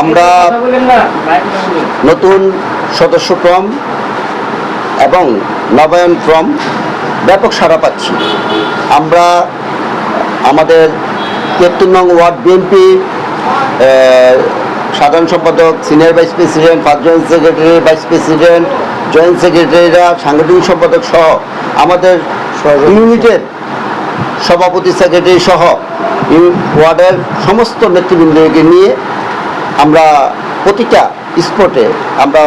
আমরা নতুন সদস্য ক্রম এবং নবায়ন ক্রম ব্যাপক সাড়া পাচ্ছি। আমরা আমাদের তেপ্তুর নং ওয়ার্ড বিএনপি সাধারণ সম্পাদক, senior vice president first joint secretary, vice president, joint সেক্রেটারিরা, সাংগঠনিক সম্পাদক সহ আমাদের ইউনিটের সভাপতি সেক্রেটারি সহ ওয়ার্ডের সমস্ত নেতৃবৃন্দকে নিয়ে আমরা প্রতিটা স্পটে আমরা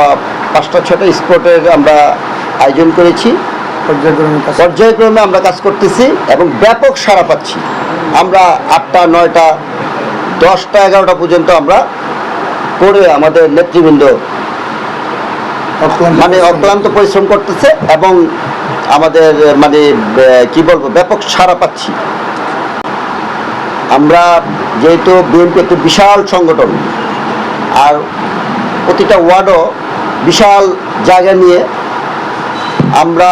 পাঁচটা ছটা স্পটের আমরা আয়োজন করেছি। পর্যায়ক্রমে আমরা কাজ করতেছি এবং ব্যাপক সাড়া পাচ্ছি। আমরা আটটা নয়টা দশটা এগারোটা পর্যন্ত আমরা করে আমাদের নেতৃবৃন্দ মানে অক্লান্ত পরিশ্রম করতেছে এবং আমাদের মানে কি বলব ব্যাপক সাড়া পাচ্ছি। আমরা যেহেতু বিএনপি একটি বিশাল সংগঠন আর প্রতিটা ওয়ার্ডও বিশাল জায়গা নিয়ে আমরা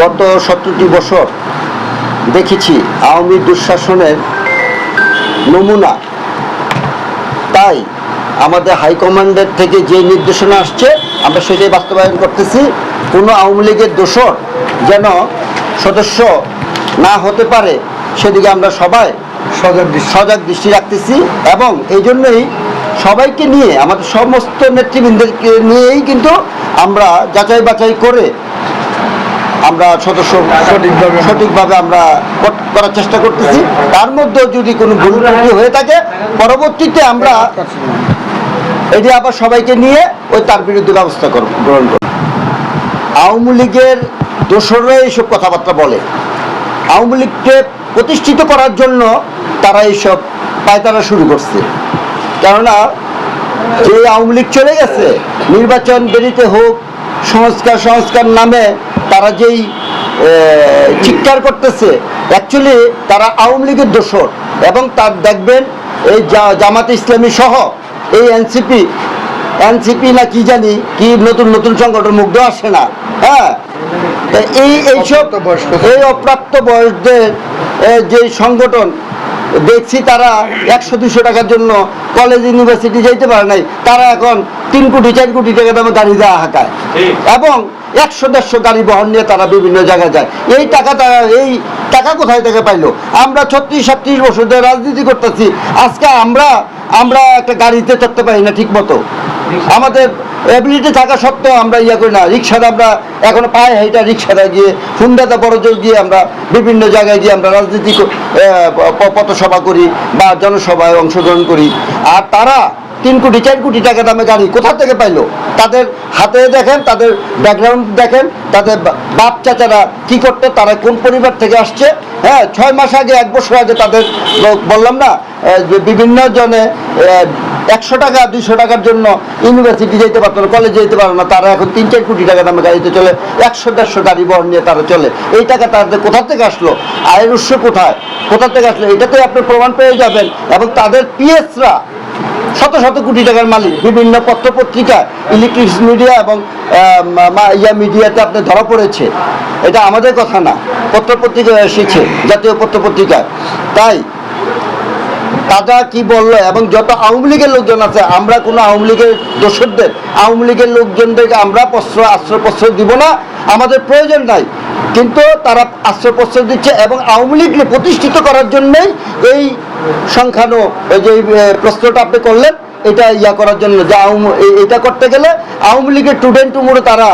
গত সতেরোটি বছর দেখেছি আওয়ামী দুঃশাসনের নমুনা। তাই আমাদের হাইকমান্ডের থেকে যে নির্দেশনা আসছে, আমরা সেটাই বাস্তবায়ন করতেছি। কোনো আওয়ামী লীগের দোষর যেন সদস্য না হতে পারে, সেদিকে আমরা সবাই সজাগ দৃষ্টি রাখতেছি এবং এই জন্যই সবাইকে নিয়ে আমাদের সমস্ত নেতৃবৃন্দকে নিয়েই কিন্তু আমরা যাচাই বাছাই করে আমরা সদস্য সঠিকভাবে- সঠিকভাবে আমরা করার চেষ্টা করতেছি। তার মধ্যেও যদি কোনো ভুল ত্রুটি হয়ে থাকে পরবর্তীতে আমরা এটি আবার সবাইকে নিয়ে ওই তার বিরুদ্ধে ব্যবস্থা করব গ্রহণ করব। আওয়ামী লীগের দোসররা এইসব কথাবার্তা বলে। আওয়ামী লীগকে প্রতিষ্ঠিত করার জন্য তারা এইসব পায়তারা শুরু করছে। কেননা যে আওয়ামী লীগ চলে গেছে নির্বাচন দেরিতে হোক সংস্কার সংস্কার নামে তারা যেই চিৎকার করতেছে অ্যাকচুয়ালি তারা আওয়ামী লীগের দোষর। এবং তার দেখবেন এই জামাতে ইসলামী সহ এই এনসিপি এনসিপি না কি জানি কি নতুন নতুন সংগঠন মুগ্ধ আসে না। হ্যাঁ? এই এইসব। এই অপ্রাপ্ত বয়সদের যে সংগঠন দেখছি তারা একশো দুশো টাকার জন্য কলেজ ইউনিভার্সিটি যাইতে পারে নাই তারা এখন তিন কোটি চার কোটি টাকা দামে গাড়ি দেওয়া হাঁকায়। এবং একশো দেড়শো গাড়ি বহন নিয়ে তারা বিভিন্ন জায়গায় যায়। এই টাকা তারা এই টাকা কোথায় থেকে পাইলো? আমরা ছত্রিশ সাতত্রিশ বছর ধরে রাজনীতি করতেছি। আজকে আমরা আমরা একটা গাড়িতে চড়তে পারি না ঠিক মতো আমাদের এবিলিটি থাকা সত্ত্বেও আমরা ইয়া করি না। রিক্সাতে আমরা এখনও পায়ে হেঁটে রিক্সাতে গিয়ে ফুন্দাতে বড় জোর গিয়ে আমরা বিভিন্ন জায়গায় গিয়ে আমরা রাজনীতি পথসভা করি বা জনসভায় অংশগ্রহণ করি। আর তারা তিন কোটি, চার কোটি টাকা দামে গাড়ি কোথা থেকে পাইলো? তাদের হাতে দেখেন, তাদের ব্যাকগ্রাউন্ড দেখেন, তাদের বাপ চাচারা কি করতো, তারা কোন পরিবার থেকে আসছে? হ্যাঁ ছয় মাস আগে, এক বছর আগে তাদের বললাম না বিভিন্ন জনে একশো টাকা, দুইশো টাকার জন্য ইউনিভার্সিটি যেতে পারতো না কলেজে যেতে পারতো না, তারা এখন তিন চার কোটি টাকা দামে গাড়িতে চলে, একশো, দেড়শো গাড়ি বহন নিয়ে তারা চলে। এই টাকা তাদের কোথা থেকে আসলো? আয়ের উৎস কোথায়? কোথা থেকে আসলো? এটাতে আপনি প্রমাণ পেয়ে যাবেন। এবং তাদের পিএসরা শত শত কোটি টাকার মালিক। বিভিন্ন পত্র পত্রিকা ইলেকট্রিক মিডিয়া এবং ইয়া মিডিয়াতে আপনি ধরা পড়েছে। এটা আমাদের কথা না। পত্র পত্রিকায় এসেছে, জাতীয় পত্র পত্রিকায় তাই তারা কি বলল এবং যত আওয়ামী লীগের লোকজন আছে, আমরা কোনো আওয়ামী লীগের দোষরদের, আওয়ামী লীগের লোকজনদেরকে আমরা প্রশ্র আশ্রয় প্রশ্রয় দিব না, আমাদের প্রয়োজন নাই। কিন্তু তারা আশ্রয় প্রশ্রয় দিচ্ছে এবং আওয়ামী লীগকে প্রতিষ্ঠিত করার জন্যই এই সংখ্যানো যে প্রশ্নটা আপনি করলেন, এটা ইয়া করার জন্য যে এটা করতে গেলে আওয়ামী লীগের টুডেন্ট টুমুরে তারা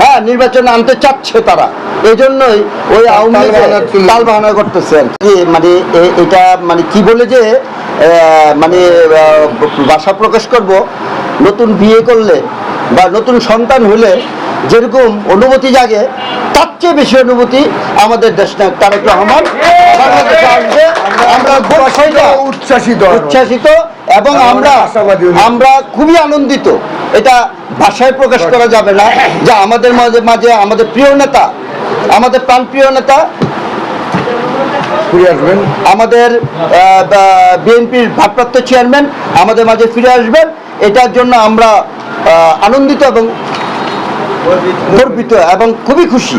হ্যাঁ নির্বাচনে আনতে চাচ্ছে তারা। এই জন্যই ওই আওয়ামী তাল বাহানা করতেছে আর কি। মানে এটা মানে কি বলে যে মানে ভাষা প্রকাশ করব নতুন বিয়ে করলে বা নতুন সন্তান হলে যেরকম অনুভূতি জাগে তার চেয়ে বেশি অনুভূতি আমাদের দেশ নায়ক তারেক রহমান বাংলাদেশে আসবে আমরা উচ্ছ্বাসিত উচ্ছ্বাসিত। এবং আমরা আমরা খুবই আনন্দিত। এটা ভাষায় প্রকাশ করা যাবে না। যে আমাদের মাঝে মাঝে আমাদের প্রিয় নেতা আমাদের প্রাণপ্রিয় নেতা ঘুরে আসবেন। আমাদের বিএনপির ভারপ্রাপ্ত চেয়ারম্যান আমাদের মাঝে ফিরে আসবেন। এটার জন্য আমরা আনন্দিত এবং গর্বিত এবং খুবই খুশি।